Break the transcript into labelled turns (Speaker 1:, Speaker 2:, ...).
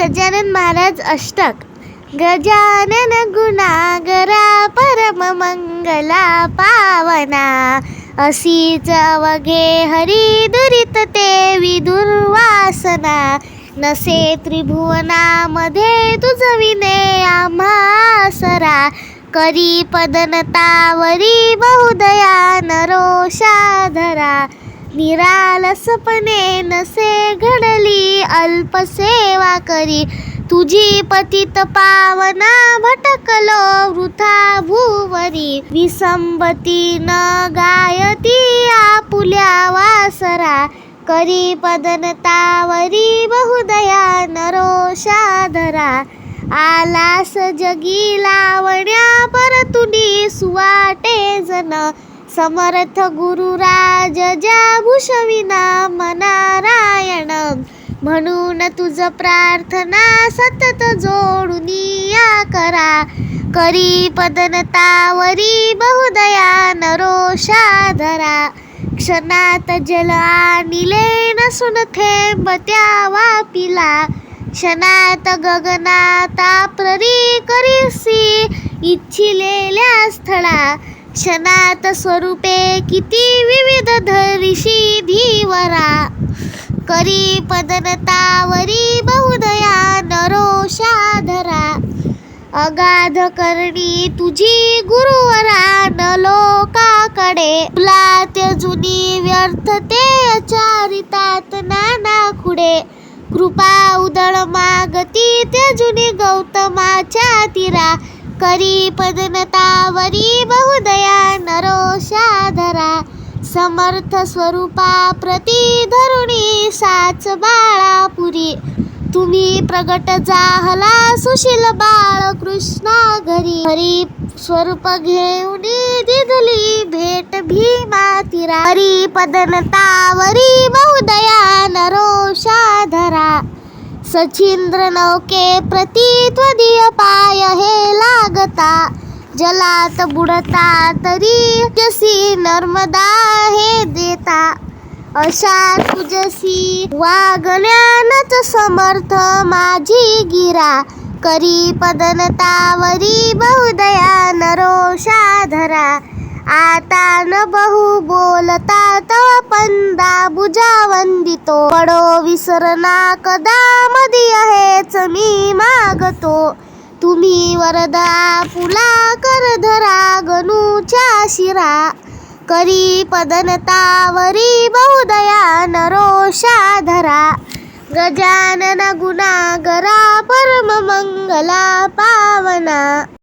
Speaker 1: गजानन महाराज अष्टक. गजानन गुणागरा परम मंगला पावना. असीच अवघे हरी दुरित ते विदुर्वासना नसे त्रिभुवनामध्ये तुझ विने आम्हा करी पदनतावरी बहुदया नरोषाधरा. निरालसपणे नसे घडली अल्पसेवा करी. तुझी पतित पावना भटकलो वृथा भुवरी विसंबती न गायती आपुल्या वासरा. करी पदनतावरी बहुदया नरोषाधरा. आलास जगी लावण्या परतुनी सुवाटे जन. समर्थ गुरुराज ज्या भूषविना मनारायण म्हणून तुझ प्रार्थना सतत जोडून या करा. करी पदनतावरी बहुदया नरोषा धरा क्षणात जल आणिले नसून थेंब त्या वापिला. क्षणात गगनाता प्ररी करीसी इच्छिलेल्या स्थळा. क्षणात स्वरूपे किती विविध धरिषी धीवरा. करी पदनतावरी बहुदया नरोषाधरा. अगाध करणी तुझी गुरुवरा न लोकाकडे तुला जुनी व्यर्थ ते अचारितात नाना खुडे कृपा उदळ मागती ते जुनी गौतमाच्या तीरा. करी पदनतावरी बहुदया नरोषाधरा समर्थ स्वरूपा प्रती धरुणी साच बाळापुरी. तुम्ही प्रगट जाहला सुशील बाळ कृष्णा घरी. हरी स्वरूप घेऊन दिधली भेट भीमा तिरा. हरी पदनतावरी बहुदया नरोषाधरा सचिंद्र नौके प्रती त्वदीय पाय हेला लागता जलात बुडता तरी जसी नर्मदा हे देता. अशा तुझसी वागण्यानच समर्थ माझी गिरा. करी पदनतावरी बहुदया नरोषा धरा. आता न बहु बोलता तव पंदा भुजा वंदितो. पडो विसरना कदा मदी हेच मी मागतो. तुम्ही वरदा फुला कर धरा गणूच्या शिरा. करी पदनतावरी बहुदया नरोषा धरा. गजानन गुणागरा परम मंगला पावना.